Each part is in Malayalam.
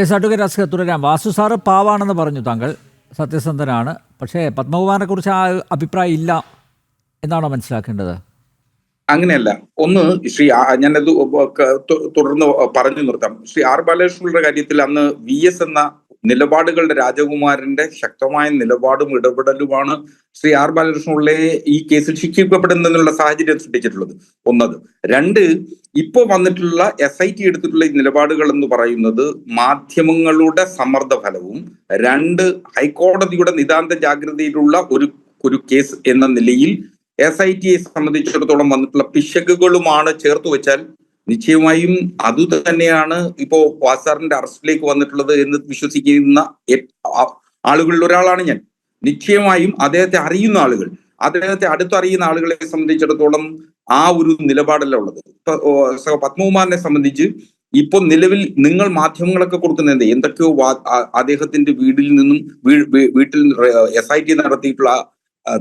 യെസ് അഡ്വക്കേറ്റ് അസ്കർ തുടരാം വാസു സാറ് പാവാണെന്ന് പറഞ്ഞു താങ്കൾ. സത്യസന്ധനാണ്. പക്ഷേ പത്മകുമാറിനെ കുറിച്ച് ആ അഭിപ്രായം ഇല്ല എന്നാണോ മനസ്സിലാക്കേണ്ടത്? അങ്ങനെയല്ല. ഒന്ന് ശ്രീ ഞാനത് തുടർന്ന് പറഞ്ഞു നിർത്താം. ശ്രീ ആർ ബാലകൃഷ്ണയുടെ കാര്യത്തിൽ അന്ന് വി എസ് എന്ന നിലപാടുകളുടെ രാജകുമാരന്റെ ശക്തമായ നിലപാടും ഇടപെടലുമാണ് ശ്രീ ആർ ബാലകൃഷ്ണപിള്ളയെ ഈ കേസിൽ ശിക്ഷിക്കപ്പെടുന്നതിനുള്ള സാഹചര്യം സൃഷ്ടിച്ചിട്ടുള്ളത്. ഒന്നത്. രണ്ട് ഇപ്പോൾ വന്നിട്ടുള്ള എസ് ഐ ടി എടുത്തിട്ടുള്ള ഈ നിലപാടുകൾ എന്ന് പറയുന്നത് മാധ്യമങ്ങളുടെ സമ്മർദ്ദ ഫലവും രണ്ട് ഹൈക്കോടതിയുടെ നിതാന്ത ജാഗ്രതയിലുള്ള ഒരു ഒരു കേസ് എന്ന നിലയിൽ എസ് ഐ ടിയെ സംബന്ധിച്ചിടത്തോളം വന്നിട്ടുള്ള പിശകുകളുമാണ് ചേർത്ത് വെച്ചാൽ നിശ്ചയമായും അത് തന്നെയാണ് ഇപ്പോ വാസാറിന്റെ അറസ്റ്റിലേക്ക് വന്നിട്ടുള്ളത് എന്ന് വിശ്വസിക്കുന്ന ആളുകളിൽ ഒരാളാണ് ഞാൻ. നിശ്ചയമായും അദ്ദേഹത്തെ അറിയുന്ന ആളുകൾ അദ്ദേഹത്തെ അടുത്തറിയുന്ന ആളുകളെ സംബന്ധിച്ചിടത്തോളം ആ ഒരു നിലപാടല്ല ഉള്ളത്. ഇപ്പൊ പത്മകുമാറിനെ സംബന്ധിച്ച് ഇപ്പൊ നിലവിൽ നിങ്ങൾ മാധ്യമങ്ങളൊക്കെ കൊടുക്കുന്ന എന്ത്? എന്തൊക്കെയോ അദ്ദേഹത്തിന്റെ വീടിൽ നിന്നും വീട്ടിൽ എസ് ഐ ടി നടത്തിയിട്ടുള്ള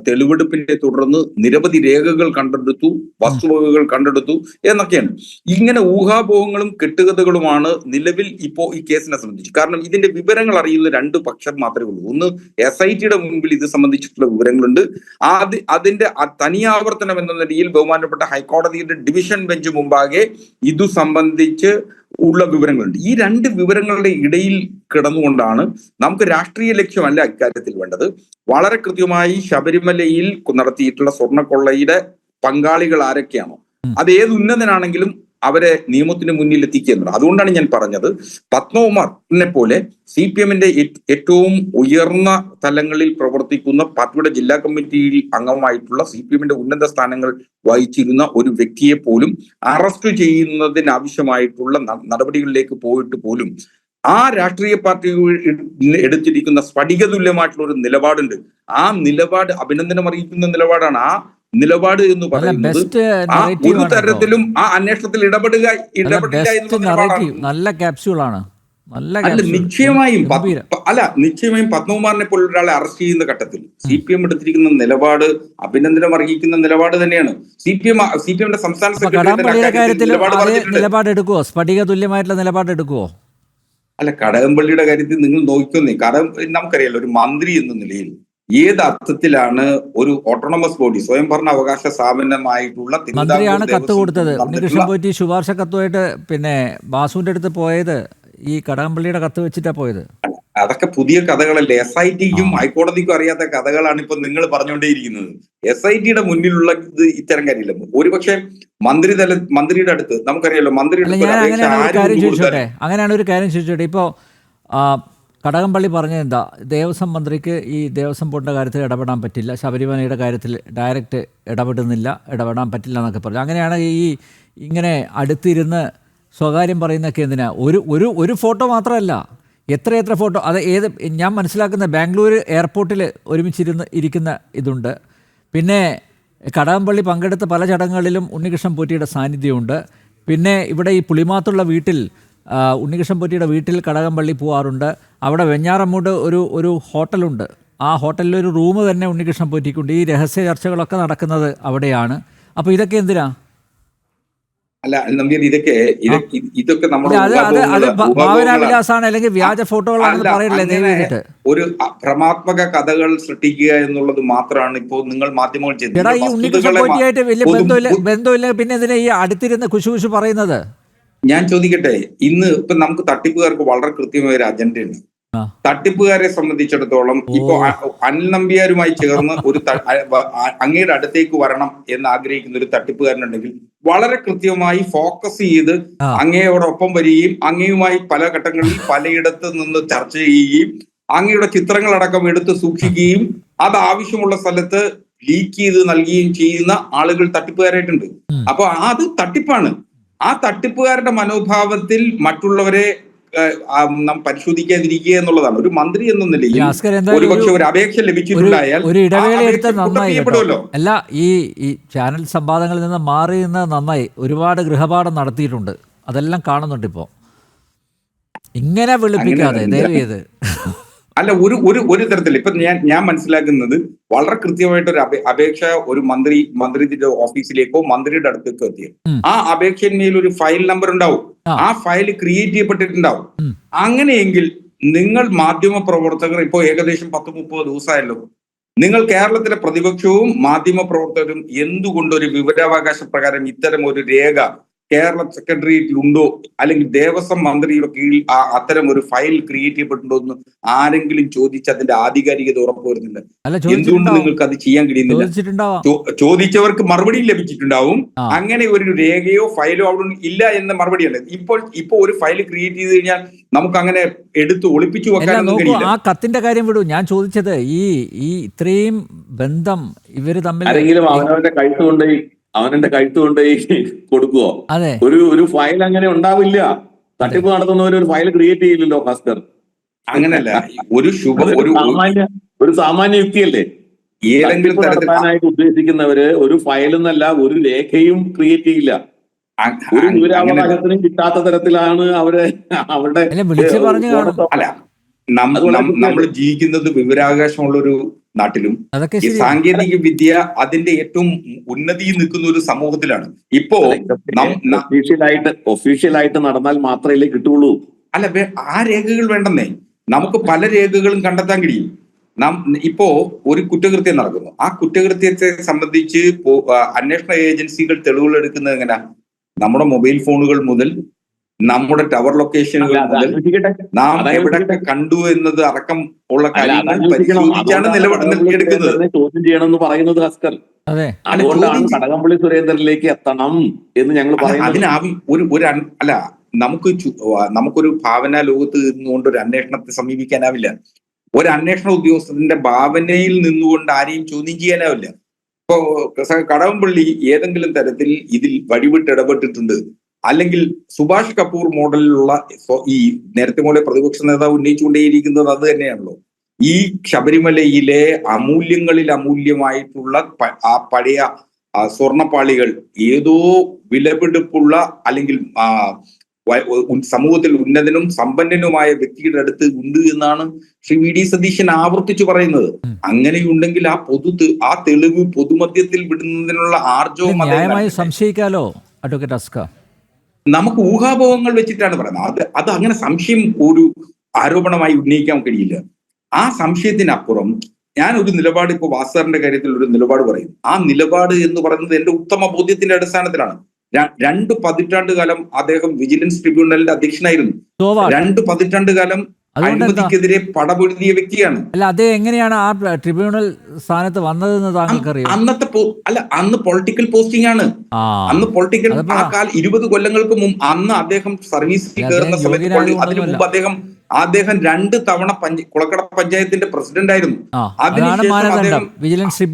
തെളിവെടുപ്പിനെ തുടർന്ന് നിരവധി രേഖകൾ കണ്ടെടുത്തു വസ്തുവകകൾ കണ്ടെടുത്തു എന്നൊക്കെയാണ്. ഇങ്ങനെ ഊഹാപോഹങ്ങളും കെട്ടുകഥകളുമാണ് നിലവിൽ ഇപ്പോ ഈ കേസിനെ സംബന്ധിച്ച്. കാരണം ഇതിന്റെ വിവരങ്ങൾ അറിയുന്ന രണ്ട് പക്ഷം മാത്രമേ ഉള്ളൂ. ഒന്ന് എസ് ഐ ടിയുടെ മുൻപിൽ ഇത് സംബന്ധിച്ചിട്ടുള്ള വിവരങ്ങളുണ്ട്. അത് അതിന്റെ തനിയാവർത്തനം എന്ന നിലയിൽ ബഹുമാനപ്പെട്ട ഹൈക്കോടതിയുടെ ഡിവിഷൻ ബെഞ്ച് മുമ്പാകെ ഇതു സംബന്ധിച്ച് ഉള്ള വിവരങ്ങളുണ്ട്. ഈ രണ്ട് വിവരങ്ങളുടെ ഇടയിൽ കിടന്നുകൊണ്ടാണ് നമുക്ക് രാഷ്ട്രീയ ലക്ഷ്യമല്ല ഇക്കാര്യത്തിൽ വേണ്ടത്. വളരെ കൃത്യമായി ശബരിമലയിൽ നടത്തിയിട്ടുള്ള സ്വർണക്കൊള്ളയുടെ പങ്കാളികൾ ആരൊക്കെയാണോ? അത് ഏത് ഉന്നതനാണെങ്കിലും അവരെ നിയമത്തിന് മുന്നിൽ എത്തിക്കുക എന്നുള്ളത്. അതുകൊണ്ടാണ് ഞാൻ പറഞ്ഞത് പത്മകുമാറിനെ പോലെ സി പി എമ്മിന്റെ ഏറ്റവും ഉയർന്ന തലങ്ങളിൽ പ്രവർത്തിക്കുന്ന പാർട്ടിയുടെ ജില്ലാ കമ്മിറ്റിയിൽ അംഗമായിട്ടുള്ള സി പി എമ്മിന്റെ ഉന്നത സ്ഥാനങ്ങൾ വഹിച്ചിരുന്ന ഒരു വ്യക്തിയെ പോലും അറസ്റ്റ് ചെയ്യുന്നതിനാവശ്യമായിട്ടുള്ള നടപടികളിലേക്ക് പോയിട്ട് പോലും ആ രാഷ്ട്രീയ പാർട്ടി എടുത്തിരിക്കുന്ന സ്ഫടിക തുല്യമായിട്ടുള്ള ഒരു നിലപാടുണ്ട്. ആ നിലപാട് അഭിനന്ദനം അറിയിക്കുന്ന നിലപാടാണ്. ആ നിലപാട് എന്ന് പറയുന്നത് ആ ഒരു തരത്തിലും ആ അന്വേഷണത്തിൽ ഇടപെടുക ഇടപെടില്ല നിലപാടാണ് നല്ല ക്യാപ്സ്യൂളാണ് നല്ല അല്ല നിശ്ചയമായും അല്ല നിശ്ചയമായും പത്മകുമാറിനെ പോലെ ഒരാളെ അറസ്റ്റ് ചെയ്യുന്ന ഘട്ടത്തിൽ സി പി എം എടുത്തിരിക്കുന്ന നിലപാട് അഭിനന്ദനം അർഹിക്കുന്ന നിലപാട് തന്നെയാണ്. C P M C P എമ്മിന്റെ സംസ്ഥാന സെക്രട്ടറി നിലപാട് എടുക്കുവോ? സ്ഫടിക തുല്യമായിട്ടുള്ള നിലപാട് എടുക്കുവോ? അല്ല കടകംപള്ളിയുടെ കാര്യത്തിൽ നിങ്ങൾ നോക്കുന്നേ കടകം നമുക്കറിയാലോ ഒരു മന്ത്രി എന്ന നിലയിൽ ഏത് അർത്ഥത്തിലാണ് ഒരു ഓട്ടോണമസ് ബോഡി സ്വയംഭരണ അവകാശ സ്ഥാപനമായിട്ടുള്ള മന്ത്രിയാണ് കത്ത് കൊടുത്തത്. ഉണ്ണികൃഷ്ണൻ പോറ്റി ശുപാർശ കത്തുമായിട്ട് പിന്നെ ബാസുവിന്റെ അടുത്ത് പോയത് ഈ കടകംപള്ളിയുടെ കത്ത് വെച്ചിട്ടാ പോയത്. അതൊക്കെ പുതിയ കഥകളല്ലേ. എസ് ഐ ടിക്കും ഹൈക്കോടതിക്കും അറിയാത്ത കഥകളാണ് ഇപ്പൊ നിങ്ങൾ പറഞ്ഞുകൊണ്ടേയിരിക്കുന്നത്. എസ് ഐ ടിയുടെ മുന്നിലുള്ള ഇത് ഇത്തരം കാര്യമില്ല. ഒരുപക്ഷെ മന്ത്രിതല മന്ത്രിയുടെ അടുത്ത് നമുക്കറിയാലോ മന്ത്രിയുടെ അങ്ങനെയാണ് ഒരു കാര്യം ചോദിച്ചോട്ടെ? തരും? കടകംപള്ളി പറഞ്ഞത് എന്താ? ദേവസ്വം മന്ത്രിക്ക് ഈ ദേവസ്വം ബോർഡിന്റെ കാര്യത്തിൽ ഇടപെടാൻ പറ്റില്ല. ശബരിമലയുടെ കാര്യത്തിൽ ഡയറക്റ്റ് ഇടപെടുന്നില്ല ഇടപെടാൻ പറ്റില്ല എന്നൊക്കെ പറഞ്ഞു. അങ്ങനെയാണ് ഈ ഇങ്ങനെ അടുത്തിരുന്ന് സ്വകാര്യം പറയുന്നൊക്കെ എന്തിനാ? ഒരു ഒരു ഒരു ഫോട്ടോ മാത്രമല്ല. എത്ര ഫോട്ടോ അത് ഏത് ഞാൻ മനസ്സിലാക്കുന്ന ബാംഗ്ലൂർ എയർപോർട്ടിൽ ഒരുമിച്ചിരുന്ന് ഇരിക്കുന്ന ഇതുണ്ട്. പിന്നെ കടകംപള്ളി പങ്കെടുത്ത പല ചടങ്ങുകളിലും ഉണ്ണികൃഷ്ണൻ പോറ്റിയുടെ സാന്നിധ്യമുണ്ട്. പിന്നെ ഇവിടെ ഈ പുളിമാത്തുള്ള വീട്ടിൽ ഉണ്ണികൃഷ്ണൻ പോറ്റിയുടെ വീട്ടിൽ കടകംപള്ളി പോവാറുണ്ട്. അവിടെ വെഞ്ഞാറമ്മൂട് ഒരു ഒരു ഹോട്ടലുണ്ട്. ആ ഹോട്ടലിൽ ഒരു റൂം തന്നെ ഉണ്ണികൃഷ്ണൻ പൊറ്റിക്കുണ്ട് ഈ രഹസ്യ ചർച്ചകളൊക്കെ നടക്കുന്നത് അവിടെയാണ്. അപ്പോൾ ഇതൊക്കെ എന്തിനാ? അല്ല നമ്പ്യാർ ഇതൊക്കെ ഇത് ഇത് ഇതൊക്കെ നമ്മുടെ. ഭാവനാവിലാസാണ് അല്ലെങ്കിൽ വ്യാജ ഫോട്ടോകളാണെന്ന് ചെയ്തിട്ട് ഒരു ഭ്രമാത്മക കഥകൾ സൃഷ്ടിക്കുക എന്നുള്ളത് മാത്രമാണ് ഇപ്പോൾ നിങ്ങൾ മാധ്യമങ്ങൾ ചെയ്യുന്നത് എടാ ഈ ഉണ്ണികൃഷ്ണൻ വലിയ ബന്ധമില്ല ബന്ധമില്ല പിന്നെ എന്തിനാ ഈ അടുത്തിരുന്ന് കുശു കുശു പറയുന്നത്? ഞാൻ ചോദിക്കട്ടെ ഇന്ന് ഇപ്പൊ നമുക്ക് തട്ടിപ്പുകാർക്ക് വളരെ കൃത്യമായ ഒരു അജണ്ടയുണ്ട്. തട്ടിപ്പുകാരെ സംബന്ധിച്ചിടത്തോളം ഇപ്പൊ അനിൽ നമ്പിയാരുമായി ചേർന്ന് ഒരു അങ്ങയുടെ അടുത്തേക്ക് വരണം എന്ന് ആഗ്രഹിക്കുന്ന ഒരു തട്ടിപ്പുകാരനുണ്ടെങ്കിൽ വളരെ കൃത്യമായി ഫോക്കസ് ചെയ്ത്. അങ്ങയോടൊപ്പം വരികയും അങ്ങയുമായി പല ഘട്ടങ്ങളിൽ പലയിടത്ത് നിന്ന് ചർച്ച ചെയ്യുകയും അങ്ങയുടെ ചിത്രങ്ങളടക്കം എടുത്ത് സൂക്ഷിക്കുകയും അത് ആവശ്യമുള്ള സ്ഥലത്ത് ലീക്ക് ചെയ്ത് നൽകുകയും ചെയ്യുന്ന ആളുകൾ തട്ടിപ്പുകാരായിട്ടുണ്ട്. അപ്പൊ അത് തട്ടിപ്പാണ്. ആ തട്ടിപ്പുകാരുടെ മനോഭാവത്തിൽ മറ്റുള്ളവരെ നാം പരിശോധിക്കാതിരിക്കുക എന്നുള്ളതാണ്. ഒരു മന്ത്രി എന്ന നിലയിൽ ഒരുപക്ഷെ ഒരു- അപേക്ഷ ലഭിച്ചിട്ടുണ്ടായാൽ ഒരു ഇടവേള നന്നായി അല്ല ഈ ഈ ചാനൽ സംവാദങ്ങളിൽ നിന്ന് മാറി നിന്ന് നന്നായി ഒരുപാട് ഗൃഹപാഠം നടത്തിയിട്ടുണ്ട്. അതെല്ലാം കാണുന്നുണ്ട് ഇപ്പോ. ഇങ്ങനെ വെളുപ്പിക്കാതെ. ദയവ് ചെയ്ത്. അല്ല ഒരു ഒരു ഒരു തരത്തിൽ ഇപ്പൊ ഞാൻ ഞാൻ മനസ്സിലാക്കുന്നത് വളരെ കൃത്യമായിട്ട് ഒരു അപേ- അപേക്ഷ ഒരു മന്ത്രി മന്ത്രിയുടെ ഓഫീസിലേക്കോ മന്ത്രിയുടെ അടുത്തേക്കോ എത്തിയ ആ അപേക്ഷന്മേൽ ഒരു ഫയൽ നമ്പർ ഉണ്ടാവും. ആ. ഫയൽ ക്രിയേറ്റ് ചെയ്യപ്പെട്ടിട്ടുണ്ടാവും. അങ്ങനെയെങ്കിൽ നിങ്ങൾ മാധ്യമ പ്രവർത്തകർ ഇപ്പോൾ ഏകദേശം പത്ത് മുപ്പത് ദിവസമായല്ലോ. നിങ്ങൾ കേരളത്തിലെ പ്രതിപക്ഷവും മാധ്യമ പ്രവർത്തകരും എന്തുകൊണ്ട് ഒരു വിവരാവകാശ പ്രകാരം ഇത്തരം ഒരു രേഖ കേരള സെക്രട്ടേറിയറ്റിൽ ഉണ്ടോ അല്ലെങ്കിൽ ദേവസ്വം മന്ത്രിയുടെ കീഴിൽ ആ അത്തരം ഒരു ഫയൽ ക്രിയേറ്റ് ചെയ്യപ്പെട്ടുണ്ടോ എന്ന് ആരെങ്കിലും ചോദിച്ച് അതിന്റെ ആധികാരികത ഉറപ്പുവരുന്നില്ല അല്ല എന്തുകൊണ്ട് നിങ്ങൾക്ക് അത് ചെയ്യാൻ കഴിയുന്നില്ല? ചോദിച്ചവർക്ക് മറുപടി ലഭിച്ചിട്ടുണ്ടാവും. അങ്ങനെ ഒരു രേഖയോ ഫയലോ അവിടെ ഇല്ല എന്ന മറുപടിയാണ് ഇപ്പോൾ ഇപ്പൊ ഒരു ഫയൽ ക്രിയേറ്റ് ചെയ്ത് കഴിഞ്ഞാൽ നമുക്ക് അങ്ങനെ എടുത്ത് ഒളിപ്പിച്ചു വെക്കാൻ ആ കത്തിന്റെ കാര്യം വിടൂ. ഞാൻ ചോദിച്ചത് ഈ ഈ ഇത്രയും ബന്ധം ഇവർ തമ്മിൽ ആരെങ്കിലും അവനവന്റെ കഴുത്ത് കൊണ്ടുപോയി എന്റെ കഴുത്ത് കൊണ്ടുപോയി കൊടുക്കുവോ? ഒരു ഒരു ഫയൽ അങ്ങനെ ഉണ്ടാവില്ല. തട്ടിപ്പ് നടത്തുന്നവർ ഒരു ഫയൽ ക്രിയേറ്റ് ചെയ്യില്ലല്ലോ ഭാസ്കർ. അങ്ങനല്ല ഒരു ശുഭ ഒരു സാമാന്യ ഒരു സാമാന്യ യുക്തിയല്ലേ? ഏതെങ്കിലും തരത്തിലായിട്ട് ഉദ്ദേശിക്കുന്നവര് ഒരു ഫയൽ എന്നല്ല ഒരു രേഖയും ക്രിയേറ്റ് ചെയ്യില്ല. ഒരു അങ്ങനെ വിവരാവകാശത്തിനും കിട്ടാത്ത തരത്തിലാണ് അവർ അവരുടെ അല്ല നമ്മൾ ജീവിക്കുന്നത് വിവരാവകാശമുള്ള ഒരു നാട്ടിലും ഈ സാങ്കേതിക വിദ്യ അതിന്റെ ഏറ്റവും ഉന്നതിയിൽ നിൽക്കുന്ന ഒരു സമൂഹത്തിലാണ്. ഇപ്പോ ഒഫീഷ്യലായിട്ട് ഒഫീഷ്യലായിട്ട് നടന്നാൽ മാത്രമേ കിട്ടുള്ളൂ അല്ല ആ രേഖകൾ വേണ്ടെന്നേ. നമുക്ക് പല രേഖകളും കണ്ടെത്താൻ കഴിയും. നാം ഇപ്പോ ഒരു കുറ്റകൃത്യം നടക്കുന്നു. ആ കുറ്റകൃത്യത്തെ സംബന്ധിച്ച് അന്വേഷണ ഏജൻസികൾ തെളിവുകൾ എടുക്കുന്നത് എങ്ങനെ? നമ്മുടെ മൊബൈൽ ഫോണുകൾ മുതൽ നമ്മുടെ ടവർ ലൊക്കേഷനുകൾ മുതൽ നാം എവിടെ എവിടൊക്കെ കണ്ടു എന്നത് അടക്കം ഉള്ള കാര്യങ്ങൾ. പരിശോധിച്ചാണ് അതുകൊണ്ടാണ് നിലപാട് കടകംപള്ളി എടുക്കുന്നത് ചോദ്യം ചെയ്യണമെന്ന് പറയുന്നത് ഹസ്കർ. അതുകൊണ്ടാണ് കടകംപള്ളി സുരേന്ദ്രനിലേക്ക് എത്തണം എന്ന് ഞങ്ങൾ പറയുന്നു പറയുന്നത്. അതിനാവി ഒരു ഒരു അല്ല നമുക്ക് നമുക്കൊരു ഭാവന ലോകത്ത് നിന്നുകൊണ്ട് ഒരു അന്വേഷണത്തെ സമീപിക്കാനാവില്ല. ഒരു അന്വേഷണ ഉദ്യോഗസ്ഥന്റെ ഭാവനയിൽ നിന്നുകൊണ്ട് ആരെയും ചോദ്യം ചെയ്യാനാവില്ല. ഇപ്പോ കടകംപള്ളി ഏതെങ്കിലും തരത്തിൽ ഇതിൽ വഴിവിട്ട് ഇടപെട്ടിട്ടുണ്ട്. അല്ലെങ്കിൽ സുഭാഷ് കപൂർ മോഡലിലുള്ള ഈ നേരത്തെ പോലെ പ്രതിപക്ഷ നേതാവ് ഉന്നയിച്ചുകൊണ്ടേയിരിക്കുന്നത് അത് തന്നെയാണല്ലോ ഈ ശബരിമലയിലെ അമൂല്യങ്ങളിൽ അമൂല്യമായിട്ടുള്ള ആ പഴയ സ്വർണപ്പാളികൾ ഏതോ വിലപിടിപ്പുള്ള അല്ലെങ്കിൽ സമൂഹത്തിൽ ഉന്നതനും സമ്പന്നനുമായ വ്യക്തിയുടെ അടുത്ത് ഉണ്ട് എന്നാണ് ശ്രീ വി ഡി സതീശൻ ആവർത്തിച്ചു പറയുന്നത്. അങ്ങനെയുണ്ടെങ്കിൽ ആ പൊതു ആ തെളിവ് പൊതുമധ്യത്തിൽ വിടുന്നതിനുള്ള ആർജവും. സംശയിക്കാലോ അഡ്വക്കേറ്റ് അസ്ക നമുക്ക് ഊഹാഭോഹങ്ങൾ വെച്ചിട്ടാണ് പറയുന്നത്. അത് അത് അങ്ങനെ സംശയം ഒരു ആരോപണമായി ഉന്നയിക്കാൻ കഴിയില്ല. ആ സംശയത്തിനപ്പുറം ഞാൻ ഒരു നിലപാട് ഇപ്പോൾ വാസറിന്റെ കാര്യത്തിൽ ഒരു നിലപാട് പറയും. ആ നിലപാട് എന്ന് പറയുന്നത് എന്റെ ഉത്തമ ബോധ്യത്തിന്റെ അടിസ്ഥാനത്തിലാണ്. രണ്ട് പതിറ്റാണ്ട് കാലം അദ്ദേഹം വിജിലൻസ് ട്രിബ്യൂണലിന്റെ അധ്യക്ഷനായിരുന്നു. രണ്ട് പതിറ്റാണ്ട് കാലം അഴിമതിക്കെതിരെ പടപൊരുതിയ വ്യക്തിയാണ്. അല്ല അത് എങ്ങനെയാണ് ആ ട്രിബ്യൂണൽ സ്ഥാനത്ത് വന്നതെന്ന് താങ്കൾക്കറിയാം അന്നത്തെ പോ- അല്ല അന്ന് പൊളിറ്റിക്കൽ പോസ്റ്റിംഗ് ആണ്. അന്ന് പൊളിറ്റിക്കൽ ആ കാല ഇരുപത് കൊല്ലങ്ങൾക്ക് മുമ്പ് അന്ന് അദ്ദേഹം സർവീസിൽ കയറുന്ന സമയത്ത് അതിനു മുമ്പ് അദ്ദേഹം അദ്ദേഹം രണ്ട് തവണ കുളക്കട പഞ്ചായത്തിന്റെ പ്രസിഡന്റ് ആയിരുന്നു അതിനുശേഷം അദ്ദേഹം വിജിലൻസ്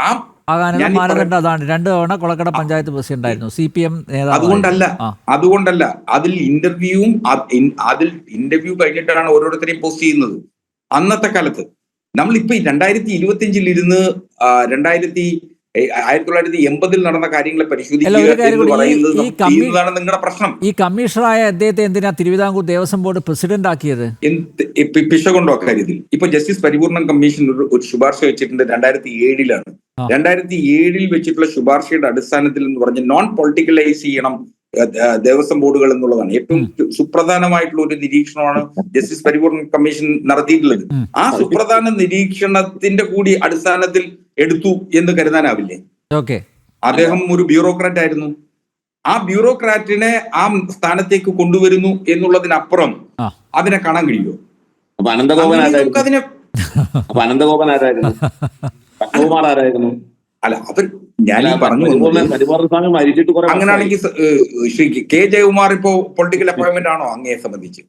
ആ ആകാനുള്ള മാനദണ്ഡം അതാണ്. രണ്ട് തവണ കൊളക്കട പഞ്ചായത്ത് പ്രസിഡന്റ് ആയിരുന്നു. സി പി എം നേതാവ് അതുകൊണ്ടല്ല അതുകൊണ്ടല്ല അതിൽ ഇന്റർവ്യൂവും അതിൽ ഇന്റർവ്യൂ കഴിഞ്ഞിട്ടാണ് ഓരോരുത്തരെയും പോസ്റ്റ് ചെയ്യുന്നത്. അന്നത്തെ കാലത്ത്. നമ്മൾ ഇപ്പൊ രണ്ടായിരത്തി ഇരുപത്തി അഞ്ചിൽ ഇരുന്ന് രണ്ടായിരത്തി ആയിരത്തി തൊള്ളായിരത്തി എൺപതിൽ നടന്ന കാര്യങ്ങളെ പരിശോധിക്കുക നിങ്ങളുടെ പ്രശ്നം. ഈ കമ്മീഷണറായ അദ്ദേഹത്തെ എന്തിനാ തിരുവിതാംകൂർ ദേവസ്വം ബോർഡ് പ്രസിഡന്റ് ആക്കിയത്? പിശകൊണ്ടോ കാര്യത്തിൽ. ഇപ്പൊ ജസ്റ്റിസ് പരിപൂർണൻ കമ്മീഷൻ ഒരു ശുപാർശ വെച്ചിട്ടുണ്ട് രണ്ടായിരത്തി ഏഴിലാണ്. രണ്ടായിരത്തി ഏഴിൽ വെച്ചിട്ടുള്ള ശുപാർശയുടെ അടിസ്ഥാനത്തിൽ എന്ന് പറഞ്ഞ് നോൺ പൊളിറ്റിക്കലൈസ് ചെയ്യണം ദേവസ്വം ബോർഡുകൾ എന്നുള്ളതാണ്. ഏറ്റവും സുപ്രധാനമായിട്ടുള്ള ഒരു നിരീക്ഷണമാണ് ജസ്റ്റിസ് പരിപൂർണ കമ്മീഷൻ നടത്തിയിട്ടുള്ളത്. ആ സുപ്രധാന നിരീക്ഷണത്തിന്റെ കൂടി അടിസ്ഥാനത്തിൽ എടുത്തു എന്ന് കരുതാനാവില്ലേ? ഓക്കെ അദ്ദേഹം ഒരു ബ്യൂറോക്രാറ്റ് ആയിരുന്നു. ആ ബ്യൂറോക്രാറ്റിനെ ആ സ്ഥാനത്തേക്ക് കൊണ്ടുവരുന്നു എന്നുള്ളതിനപ്പുറം അതിനെ കാണാൻ കഴിയുമോ? അപ്പൊ അനന്തഗോപൻ അതിനെ അപ്പൊ അനന്തഗോപൻ ആരായിരുന്നു? പത്മകുമാർ ആരായിരുന്നു? അല്ല അവർ ഞാൻ ഈ പറഞ്ഞു സ്വാമി മരിച്ചിട്ട് അങ്ങനെയാണെങ്കിൽ ശ്രീ കെ ജയകുമാർ ഇപ്പോ പൊളിറ്റിക്കൽ അപ്പോയിന്റ്മെന്റ് ആണോ അങ്ങയെ സംബന്ധിച്ച്?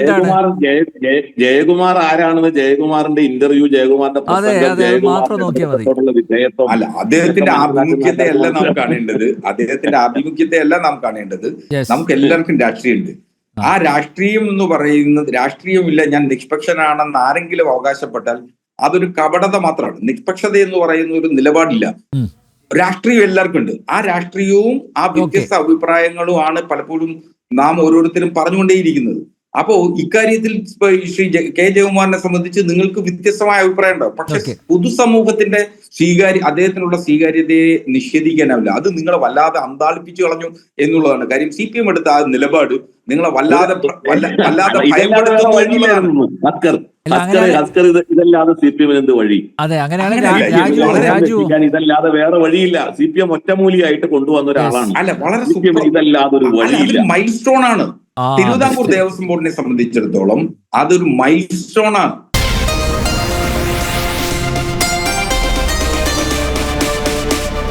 ജയകുമാർ ജയ- ജയ- ആരാണെന്ന് ജയകുമാറിന്റെ ഇന്റർവ്യൂ ജയകുമാറിന്റെ. അല്ല അദ്ദേഹത്തിന്റെ ആഭിമുഖ്യത്തെ അല്ല നാം കാണേണ്ടത്. അദ്ദേഹത്തിന്റെ ആഭിമുഖ്യത്തെ അല്ല നാം കാണേണ്ടത്. നമുക്ക് എല്ലാവർക്കും രാഷ്ട്രീയമുണ്ട്. ആ രാഷ്ട്രീയം എന്ന് പറയുന്നത് രാഷ്ട്രീയമില്ല ഞാൻ നിഷ്പക്ഷനാണെന്ന് ആരെങ്കിലും അവകാശപ്പെട്ടാൽ അതൊരു കപടത മാത്രമാണ്. നിഷ്പക്ഷത എന്ന് പറയുന്ന ഒരു നിലപാടില്ല. രാഷ്ട്രീയം എല്ലാവർക്കും ഉണ്ട്. ആ രാഷ്ട്രീയവും ആ വ്യത്യസ്ത അഭിപ്രായങ്ങളും ആണ് പലപ്പോഴും നാം ഓരോരുത്തരും പറഞ്ഞുകൊണ്ടേയിരിക്കുന്നത്. അപ്പോ ഇക്കാര്യത്തിൽ ശ്രീ കെ ജയകുമാറിനെ സംബന്ധിച്ച് നിങ്ങൾക്ക് വ്യത്യസ്തമായ അഭിപ്രായം ഉണ്ടാവും പക്ഷെ. പൊതുസമൂഹത്തിന്റെ സ്വീകാര്യ അദ്ദേഹത്തിനുള്ള സ്വീകാര്യതയെ നിഷേധിക്കാനാവില്ല അത് നിങ്ങളെ വല്ലാതെ അന്താളിപ്പിച്ചു കളഞ്ഞു എന്നുള്ളതാണ് കാര്യം. സി പി എം എടുത്ത ആ നിലപാട് നിങ്ങളെ വല്ലാതെ വല്ലാതെ ഭയപ്പെടുത്തുന്നു എന്നുള്ളതാണ്. ഇതല്ലാതെ സി പി എമ്മിന് എന്ത് വഴി? അതെ അങ്ങനെയാണ് അങ്ങനെയല്ല, രാ- ഇത് രാജു ഇതല്ലാതെ വേറെ വഴിയില്ല. സി പി എം ഒറ്റമൂലിയായിട്ട് കൊണ്ടുവന്ന ഒരാളാണ്. അല്ല വളരെ സി പി എം ഇതല്ലാതെ ഒരു വഴിയില്ല. മൈൽ സ്റ്റോൺ ആണ് തിരുവിതാംകൂർ ദേവസ്വം ബോർഡിനെ സംബന്ധിച്ചിടത്തോളം അതൊരു മൈൽസ്റ്റോൺ ആണ്.